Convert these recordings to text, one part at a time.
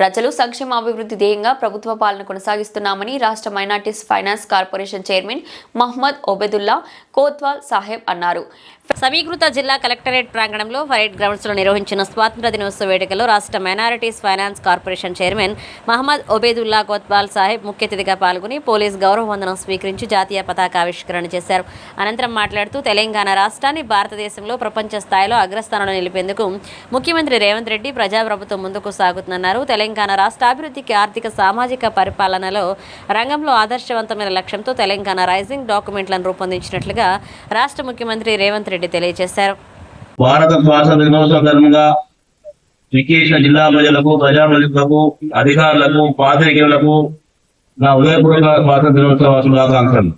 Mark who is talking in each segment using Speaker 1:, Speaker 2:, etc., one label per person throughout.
Speaker 1: ప్రజలు సంక్షేమ అభివృద్ధి ధ్యేయంగా ప్రభుత్వ పాలన కొనసాగిస్తున్నామని రాష్ట్ర minorities finance corporation chairman Mohammed Obaidullah Kotwal Saheb అన్నారు. సమీకృత జిల్లా కలెక్టరేట్ ప్రాంగణంలో పరేడ్ గ్రౌండ్స్లో నిర్వహించిన స్వాతంత్ర దినోత్సవ వేడుకలో రాష్ట్ర minorities finance corporation chairman Mohammed Obaidullah Kotwal Saheb ముఖ్య అతిథిగా పాల్గొని పోలీస్ గౌరవ వందనం స్వీకరించి జాతీయ పతాక ఆవిష్కరణ చేశారు. అనంతరం మాట్లాడుతూ తెలంగాణ రాష్ట్రాన్ని భారతదేశంలో ప్రపంచ స్థాయిలో అగ్రస్థానంలో నిలిపేందుకు ముఖ్యమంత్రి రేవంత్ రెడ్డి ప్రజాప్రభుత్వం ముందుకు సాగుతుందన్నారు. తెలంగాణ తెలంగాణ రాష్ట్ర అభివృద్ధికి ఆర్థిక సామాజిక పరిపాలనలో రంగంలో ఆదర్శవంతమైన లక్ష్యంతో తెలంగాణ రైజింగ్ డాక్యుమెంట్లను రూపొందించినట్లుగా రాష్ట్ర ముఖ్యమంత్రి రేవంత్ రెడ్డి తెలియజేశారు.
Speaker 2: భారత స్వాతంత్ర దినోత్సవ సందర్భంగా వికేసిన జిల్లా ప్రజలకు ప్రజాప్రతినిధులకు అధికారులకు పాత్రికేయులకు నా ఉదయపూర్వక స్వాతంత్ర దినోత్సవ శుభాకాంక్షలు.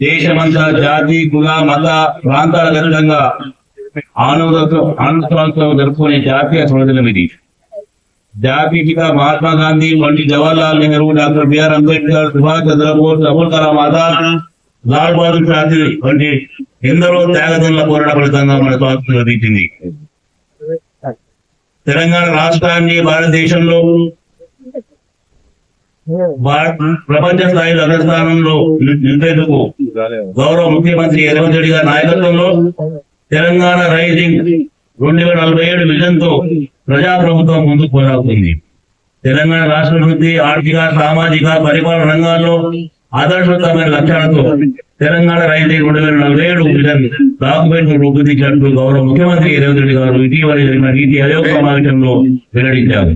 Speaker 2: దేశమంతా జాతి కుల మత ప్రాంతాల గతంగా ఆనందంతో ఆనందోత్సవం జరుపుకునే జాతీయ స్వాతంత్రం ఇది. జాతీయ మహాత్మా గాంధీ వంటి Jawaharlal Nehru doctor B R Ambedkar Subhash Chandra Bose Abul Kalam Azad Lal Bahadur Shastri వంటి ఎందరో త్యాగదనుల పోరాట ఫలితంగా మన స్వాతంత్రం లభించింది. తెలంగాణ రాష్ట్రాన్ని భారతదేశంలో ప్రపంచ స్థాయిలో అగ్రస్థానంలో ని- నిలిపేందుకు గౌరవ ముఖ్యమంత్రి రేవంత్ రెడ్డి గారి నాయకత్వంలో తెలంగాణ రైజింగ్ రెండు వేల నలభై ఏడు విజన్తో ప్రజాప్రభుత్వం ముందుకు పోరాడుతుంది. తెలంగాణ రాష్ట్ర అభివృద్ధి ఆర్థిక సామాజిక పరిపాలన రంగాల్లో ఆదర్శవంతమైన లక్ష్యాలతో తెలంగాణ రైతు రెండు వేల నలభై ఏడు విజన్ డాక్యుమెంట్ రూపొందించినట్టు గౌరవ ముఖ్యమంత్రి రేవంత్ రెడ్డి గారు ఇటీవల జరిగిన నీతి ఆయోగ సమావేశంలో వెల్లడించారు.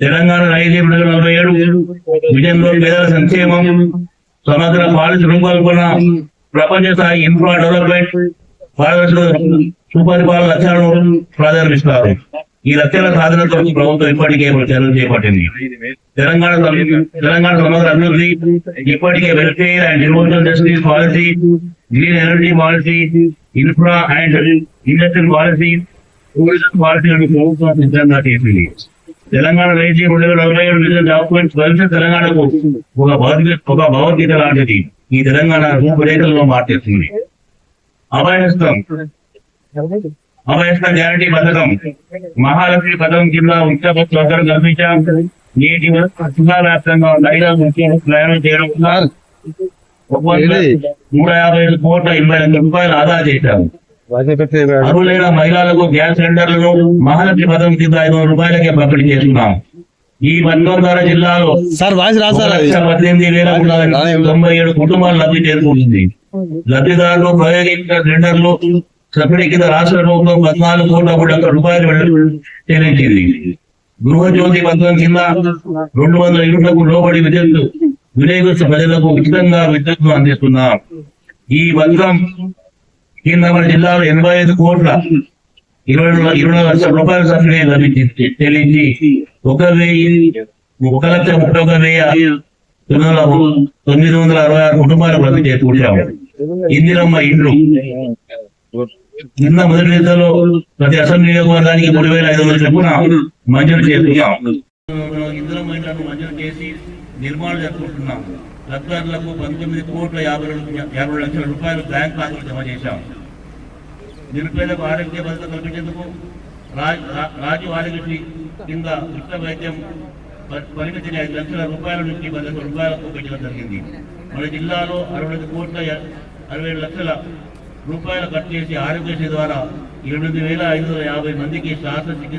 Speaker 2: తెలంగాణ రైతు రెండు వేల నలభై ఏడు విజన్ పేదల సంక్షేమం సమగ్ర పాలసీ రూపకల్పన ప్రపంచ స్థాయి ఇన్ఫ్రా డెవలప్మెంట్ పారదర్శక సుపరిపాలన లక్ష్యాలను ప్రాధాన్యమిస్తారు ఈ లక్ష్యాల సాధనతో ప్రభుత్వం ఇప్పటికే చర్యలు చేపట్టింది. తెలంగాణ తెలంగాణ సమగ్ర అభివృద్ధి ఇప్పటికే welfare and devotional justice policy green energy policy infra and industrial policy tourism policy ప్రభుత్వం సిద్ధంగా చేసింది. తెలంగాణ రైతు రెండు వేల నలభై ఏడు విజన్ డాక్యుమెంట్స్ భవిష్యత్ తెలంగాణకు ఒక భౌతిక ఒక భగవద్గీత లాంటిది. ఈ తెలంగాణ రూపురేఖల్లో మార్చేస్తుంది అభయహస్తం. అభయహస్తం గ్యారంటీ పథకం. మహాలక్ష్మి పథకం కింద సౌకర్యం కల్పించాం. నేటి వ్యాప్తంగా ప్రయాణం చేయడం నూట యాభై ఐదు కోట్ల ఎనభై లక్షల రూపాయలు ఆదా చేశాము అర్హులైన మహిళలకు గ్యాస్ సిలిండర్లను మహాలక్ష్మి పథకం కింద ఐదు వందల రూపాయలకే పంపిణీ చేస్తున్నాం. ఈ మన్నోదర జిల్లాలో
Speaker 3: సార్
Speaker 2: పద్దెనిమిది వేల తొంభై ఏడు కుటుంబాలు లబ్ధి చేకూరుతుంది లబ్ధిదారులు ప్రయోగించిన టెండర్లు సబ్సిడీ కింద రాష్ట్ర ప్రభుత్వం పద్నాలుగు కోట్ల మూడు లక్షల రూపాయలు చెల్లించింది గృహజ్యోతి పథకం కింద రెండు వందల యూనిట్లకు లోబడి విద్యుత్ వినియోగస్తు ప్రజలకు ఉచితంగా విద్యుత్ను అందిస్తున్నాం ఈ పథకం కింద మన జిల్లాలో ఎనభై ఐదు కోట్ల ఇరవై ఇరవై లక్షల రూపాయల సబ్సిడీ లభించింది. చెల్లించి ఒక వెయ్యి ఒక లక్ష ముప్పై ఒక వెయ్యి తొమ్మిది వందల తొమ్మిది వందల అరవై ఆరు కుటుంబాలు లబ్ధి చేకూర్చాము ఇందిరమ్మ ఇండ్లు. నిన్న మొదటి విడతలో ప్రతి అసెంబ్లీ నియోజకవర్గానికి మూడు వేల ఐదు వందల చొప్పున మంజూరు చేస్తున్నాం ఇందిరమ్మ ఇండ్లను మంజూరు చేసి నిర్మాణం జరుపుకుంటున్నాం. లబ్ధిదారులకు పంతొమ్మిది కోట్ల యాభై యాభై లక్షల రూపాయలు బ్యాంక్ ఖాతాలు జమ చేశాం. నిరుపేదకు ఆరోగ్య భద్రత కల్పించేందుకు రాజు ఆరోగ్య కింద ఉచిత వైద్యం పరిమితిని ఐదు లక్షల రూపాయల నుంచి పది లక్షల రూపాయలకు పెంచడం జరిగింది. మన జిల్లాలో అరవై ఐదు కోట్ల అరవై లక్షల రూపాయలు ఖర్చు చేసి ఆరోగ్యశ్రీ ద్వారా ఎనిమిది వేల ఐదు వందల యాభై మందికి శాస్త్ర చికిత్స